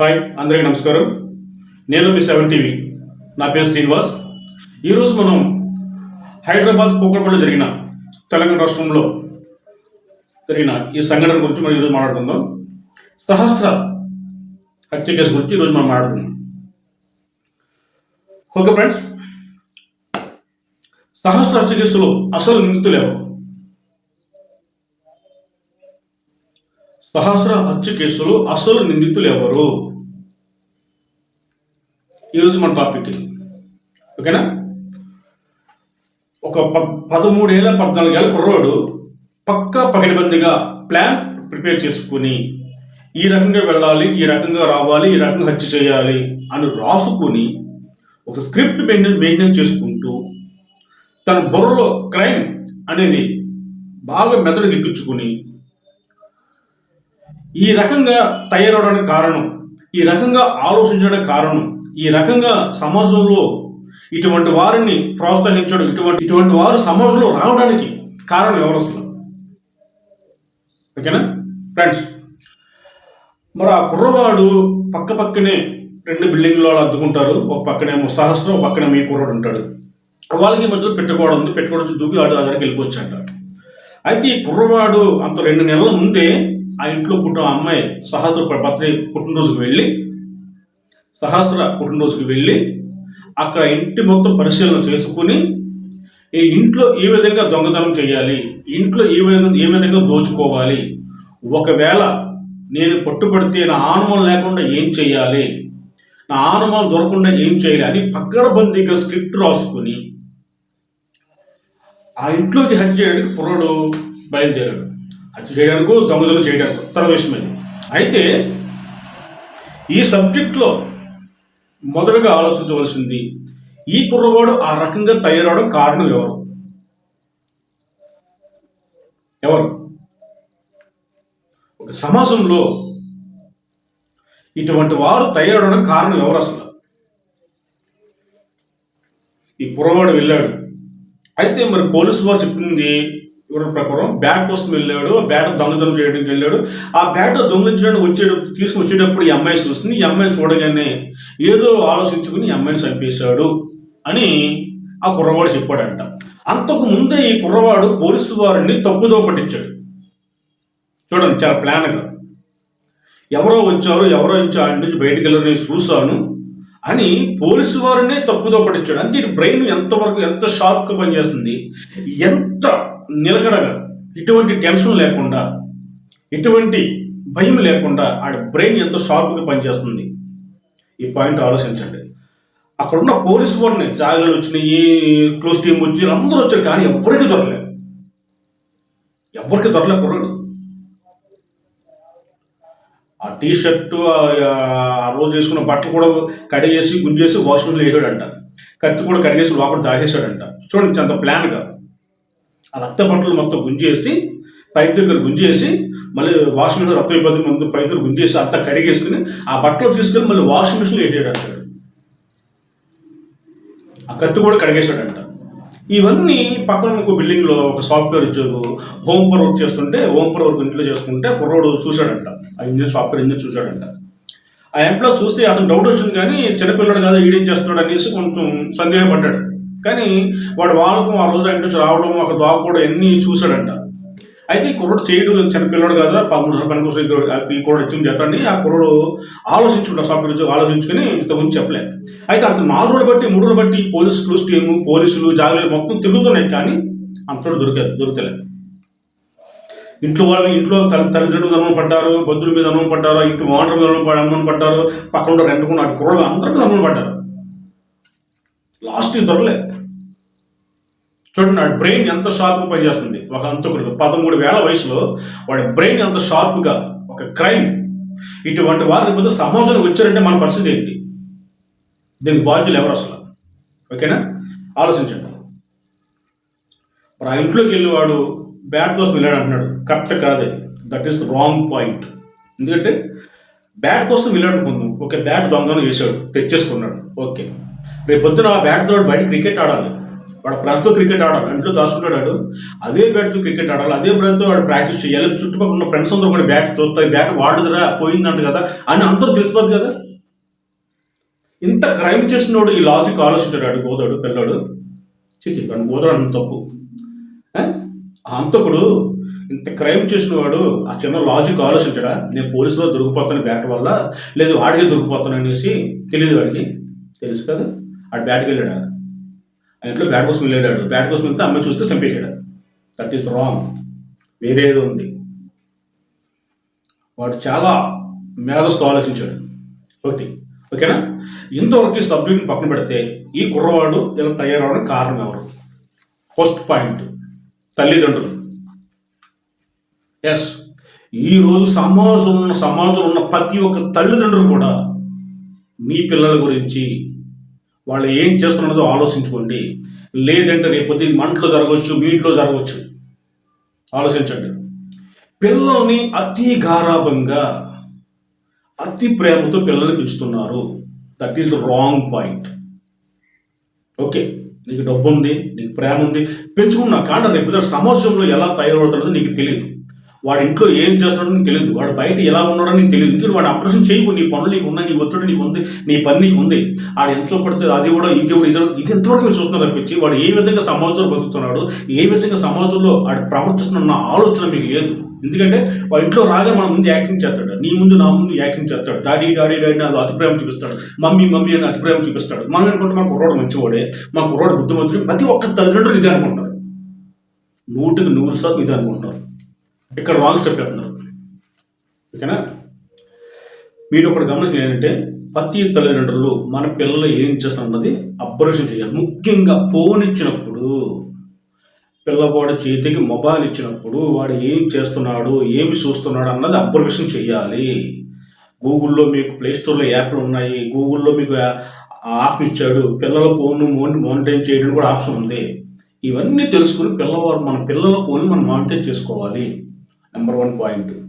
Hi అందరికీ నమస్కారం. నేను మీ సెవెన్ టీవీ. నా పేరు శ్రీనివాస్. ఈరోజు మనం హైదరాబాద్ కూకట్పల్లిలో జరిగిన తెలంగాణ రాష్ట్రంలో జరిగిన ఈ సంఘటన గురించి మనం ఈరోజు మాట్లాడుకుందాం. సహస్ర హత్య కేసు గురించి ఈరోజు మనం మాట్లాడుకుందాం. ఓకే ఫ్రెండ్స్ సహస్ర హత్య కేసులో అసలు నిందితులు ఎవరు? సహస్ర హత్య కేసులో అసలు నిందితులు ఎవరు? ఈరోజు మన టాపిక్ ఇది. ఓకేనా? ఒక ప పదమూడేళ్ళ పద్నాలుగేళ్ళ కుర్రోడు పక్కా పకడిబందిగా ప్లాన్ ప్రిపేర్ చేసుకుని ఈ రకంగా వెళ్ళాలి ఈ రకంగా రావాలి ఈ రకంగా హత్య చేయాలి అని రాసుకుని ఒక స్క్రిప్ట్ మెయింటైన్ మెయింటైన్ చేసుకుంటూ తన బుర్రలో క్రైమ్ అనేది బాగా మెదడుకి ఎక్కించుకుని ఈ రకంగా తయారవడానికి కారణం ఈ రకంగా ఆలోచించడానికి కారణం ఈ రకంగా సమాజంలో ఇటువంటి వారిని ప్రోత్సహించడం ఇటువంటి ఇటువంటి వారు సమాజంలో రావడానికి కారణం ఎవరు ఓకేనా? ఫ్రెండ్స్ మరి ఆ కుర్రవాడు పక్క పక్కనే రెండు బిల్డింగ్లు వాళ్ళు అద్దుకుంటారు. ఒక పక్కనేమో సహస్రం ఒక పక్కనే మీ కుర్రాడు ఉంటాడు. వాళ్ళకి మధ్యలో పెట్టుకోవడం ఉంది. పెట్టుకోవడం దూకి ఆడు దగ్గరికి వెళ్ళిపోవచ్చు అంట అయితే ఈ కుర్రవాడు అంత రెండు నెలల ముందే ఆ ఇంట్లో పుట్టిన అమ్మాయి సహస్ర బర్త్డే పుట్టినరోజుకు వెళ్ళి సహస్ర పుట్టినరోజుకి వెళ్ళి అక్కడ ఇంటి మొత్తం పరిశీలన చేసుకుని ఈ ఇంట్లో ఏ విధంగా దొంగతనం చేయాలి ఇంట్లో ఏ విధంగా ఏ విధంగా దోచుకోవాలి. ఒకవేళ నేను పట్టుబడితే నా ఆనుమం లేకుండా ఏం చేయాలి? నా ఆనుమం దొరకకుండా ఏం చేయాలి అని పక్కడబందీగా స్క్రిప్ట్ రాసుకుని ఆ ఇంట్లోకి హత్య చేయడానికి పుర్రుడు బయలుదేరాడు. హత్య చేయడానికి దొంగతనం చేయడానికి ఉత్తర విషయం అయితే ఈ సబ్జెక్ట్లో మొదటగా ఆలోచించవలసింది ఈ కుర్రవాడు ఆ రకంగా తయారవడం కారణం ఎవరు? ఎవరు? ఒక సమాజంలో ఇటువంటి వారు తయారవడం కారణం ఎవరు అసలు? ఈ కుర్రవాడు వెళ్ళాడు. అయితే మరి పోలీసు వారు చెప్పింది వివరణ ప్రకారం బ్యాట్ కోసం వెళ్ళాడు బ్యాట్ దొంగతనం చేయడానికి వెళ్ళాడు. ఆ బ్యాట్ దొంగలించడానికి వచ్చే తీసుకుని వచ్చేటప్పుడు ఈ అమ్మాయి చూస్తుంది ఈ అమ్మాయిని చూడగానే ఏదో ఆలోచించుకుని ఈ అమ్మాయిని చంపేశాడు అని ఆ కుర్రవాడు చెప్పాడంట. అంతకు ముందే ఈ కుర్రవాడు పోలీసు వారిని తప్పుదో పట్టించాడు. చూడండి చాలా ప్లాన్గా. ఎవరో వచ్చారు ఎవరో వచ్చి ఆ ఇంటి నుంచి బయటికి చూశాను. అని పోలీసు వారినే తప్పుదో పట్టించాడు. అంటే ఇటు బ్రెయిన్ ఎంతవరకు ఎంత షార్ప్గా పనిచేస్తుంది ఎంత నిలకడగా ఎటువంటి టెన్షన్ లేకుండా ఎటువంటి భయం లేకుండా ఆడ బ్రెయిన్ ఎంత షార్ప్గా పనిచేస్తుంది ఈ పాయింట్ ఆలోచించండి. అక్కడున్న పోలీసు వారిని జాగ్రత్తలు వచ్చినాయి క్లోజ్ టీం వచ్చి అందరూ వచ్చారు కానీ ఎవరికి దొరకలేదు. ఎవరికి దొరకలే కుర్రాడు ఆ టీ షర్టు ఆ రోజు వేసుకున్న బట్టలు కూడా కడిగేసి గుంజేసి వాష్రూమ్లో వేసాడంట. కత్తి కూడా కడిగేసి లోపల దాగేశాడంట చూడండి అంత ప్లాన్గా. ఆ రక్త బట్టలు మొత్తం గుంజేసి పైపు దగ్గర గుంజేసి మళ్ళీ వాషింగ్ మిషన్ రక్త ఇబ్బంది ముందు పైప్ దగ్గర గుంజేసి అంతా కడిగేసుకుని ఆ బట్టలు తీసుకుని మళ్ళీ వాషింగ్ మిషన్లో వేసాడంటాడు ఆ కత్తి కూడా కడిగేశాడంట. ఇవన్నీ పక్కన ఇంకో బిల్డింగ్లో ఒక సాఫ్ట్వేర్ ఉద్యోగం హోమ్ పర్ వర్క్ చేస్తుంటే హోమ్ పర్ వర్క్ ఇంట్లో చేసుకుంటే కుర్రోడు చూశాడంట. ఆ ఇంజిన్ సాఫ్ట్వేర్ ఇంజిన్ చూశాడంట. ఆ ఎంప్లాయ్ చూస్తే అతను డౌట్ వచ్చింది కానీ చిన్నపిల్లడు కాదు ఈడేం చేస్తున్నాడు అనేసి కొంచెం సందేహపడ్డాడు. కానీ వాడు వాళ్ళకు ఆ రోజు ఇంటి నుంచి రావడం అక్కడ దాక్కోవడం అన్నీ చూశాడంట. అయితే ఈ కుర్రోడు చేయడు చిన్నపిల్లడు కదా పదమూడు సార్లు పని ఈ కుర్రోడు ఇచ్చిన చేతాన్ని ఆ కుర్రోడు ఆలోచించుకుంటా సాఫ్ట్వేర్ ఉద్యోగం ఆలోచించుకుని ఇంత గురించి చెప్పలేదు అయితే అంత నాలుగు రోజులు బట్టి మూడు రోజులు బట్టి పోలీసులు క్లూస్ టీము పోలీసులు జాగ్రత్తలు మొత్తం తిరుగుతున్నాయి కానీ అంతలో దొరికారు దొరకలేదు ఇంట్లో వాళ్ళు ఇంట్లో తల్లి తల్లిదండ్రులు అనుమతి పడ్డారు బంధువుల మీద అనుమతి పడ్డారు ఇంటి ఓనర్ మీద అనుమతి పడ్డారు, అనుమతి పడ్డారు పక్కన ఉన్న రెండుకున్న అటు కుర్రలు అందరి మీద అనుమతి పడ్డారు. లాస్ట్ దొరకలేదు చూడండి వాడి బ్రెయిన్ ఎంత షార్ప్గా పనిచేస్తుంది. ఒక అంతకుడు పదమూడు వేల వయసులో వాడి బ్రెయిన్ ఎంత షార్ప్గా ఒక క్రైమ్ ఇటువంటి వారి మీద సమాజంలో వచ్చారంటే మన పరిస్థితి ఏంటి? దీనికి బాధ్యులు ఎవరు అసలు? ఓకేనా? ఆలోచించండి. ఆ ఇంట్లోకి వెళ్ళేవాడు బ్యాట్ కోసం వెళ్ళాడు అంటున్నాడు. కరెక్ట్ కాదే. That is the wrong point ఎందుకంటే బ్యాట్ కోసం వెళ్ళాడు అనుకుందాం. ఓకే బ్యాట్ దొంగను వేసాడు తెచ్చేసుకున్నాడు. ఓకే. రేపు పొద్దున ఆ బ్యాట్ తోడు బయట క్రికెట్ ఆడాలి. వాడు ఫ్రెండ్స్తో క్రికెట్ ఆడాలి. ఇంట్లో దాచుకుంటాడు అదే బ్యాట్తో క్రికెట్ ఆడాలి. అదే బ్యాట్తో వాడు ప్రాక్టీస్ చేయాలి. చుట్టుపక్కల ఉన్న ఫ్రెండ్స్ అందరూ కూడా బ్యాట్ చూస్తారు బ్యాట్ వాడుదురా పోయిందంట కదా అని అందరూ తెలిసిపోద్ది కదా. ఇంత క్రైమ్ చేసినోడు ఈ లాజిక్ ఆలోచించాడు గోదాడు పిల్లాడు. చిచి వాడు గోదాడు అంత తప్పు. అంతకుడు ఇంత క్రైమ్ చేసిన వాడు ఆ చిన్న లాజిక్ ఆలోచించడా? నేను పోలీసులో దొరికిపోతాను బ్యాట్ వల్ల లేదు వాడికి దొరికిపోతాను అనేసి తెలియదు వాడికి. తెలుసు కదా? ఆ బ్యాట్కి వెళ్ళాడు? ఆ ఇంట్లో బ్యాట్ కోసం వెళ్ళాడు బ్యాట్ కోసం వెళ్తే అమ్మాయి చూస్తే చంపేశాడు దట్ ఈస్ రాంగ్ వేరేదో ఉంది. వాడు చాలా మేధస్తో ఆలోచించాడు. ఒకటి. ఓకేనా? ఇంతవరకు ఈ సబ్జెక్ట్ని పక్కన పెడితే ఈ కుర్రవాడు ఇలా తయారవడానికి కారణం ఎవరు? ఫస్ట్ పాయింట్ తల్లిదండ్రులు. ఎస్ ఈరోజు సమాజం ఉన్న సమాజంలో ఉన్న ప్రతి ఒక్క తల్లిదండ్రులు కూడా మీ పిల్లల గురించి వాళ్ళు ఏం చేస్తున్నదో ఆలోచించుకోండి. లేదంటే రేపొద్దు ఇది మంటలో జరగవచ్చు మీ ఇంట్లో జరగవచ్చు. ఆలోచించండి. పిల్లల్ని అతి గారాభంగా అతి ప్రేమతో పిల్లల్ని పెంచుతున్నారు that is wrong point okay నీకు డబ్బు ఉంది నీకు ప్రేమ ఉంది పెంచుకున్నా కానీ రేపు సమాజంలో ఎలా తయారవుతున్నదో నీకు తెలియదు వాడి ఇంట్లో ఏం చేస్తున్నాడో నీకు తెలియదు వాడు బయట ఎలా ఉన్నాడో నీకు తెలియదు ఇంకా వాడు అప్రసం చేయకు నీ పనులు నీకు ఉన్నాయి నీ ఒత్తిడి నీకు ఉంది నీ పని నీకు ఉంది. ఆడు ఎంతో పడితే అది కూడా ఇది కూడా ఇది ఇది ఎంతవరకు మీరు చూస్తున్నారు తప్పించి వాడు ఏ విధంగా సమాజంలో బతుకుతున్నాడు ఏ విధంగా సమాజంలో వాడు ప్రవర్తిస్తున్న ఆలోచన మీకు లేదు. ఎందుకంటే వాడి ఇంట్లో రాగా మన ముందు యాక్టింగ్ చేస్తాడు. నీ ముందు నా ముందు యాక్టింగ్ చేస్తాడు. డాడీ డాడీ డాడీ అని అతి ప్రేమ చూపిస్తాడు. మమ్మీ మమ్మీ అని అతి ప్రేమ చూపిస్తాడు. మనం అనుకుంటే మా కుర్రోడు మంచివాడే మా కుర్రోడు బుద్ధిమంతుడు ప్రతి ఒక్క తల్లిదండ్రులు ఇదే అనుకుంటారు నూటికి నూరు శాతం ఇదే అనుకుంటారు ఇక్కడ రాంగ్ స్టెప్ వెళ్తున్నారు ఓకేనా? మీరు ఒకటి గమనించిన ఏంటంటే ప్రతి తల్లిదండ్రులు మన పిల్లలు ఏం చేస్తున్నది అబ్జర్వేషన్ చేయాలి. ముఖ్యంగా ఫోన్ ఇచ్చినప్పుడు పిల్లవాడు చేతికి మొబైల్ ఇచ్చినప్పుడు వాడు ఏం చేస్తున్నాడు ఏమి చూస్తున్నాడు అన్నది అబ్జర్వేషన్ చేయాలి. గూగుల్లో మీకు ప్లేస్టోర్లో యాప్లు ఉన్నాయి. గూగుల్లో మీకు ఆప్షన్ ఇచ్చాడు. పిల్లల ఫోన్ మానిటైన్ చేయడం కూడా ఆప్షన్ ఉంది. ఇవన్నీ తెలుసుకుని పిల్లవారు మన పిల్లల ఫోన్ మనం మానిటైన్ చేసుకోవాలి. number one point.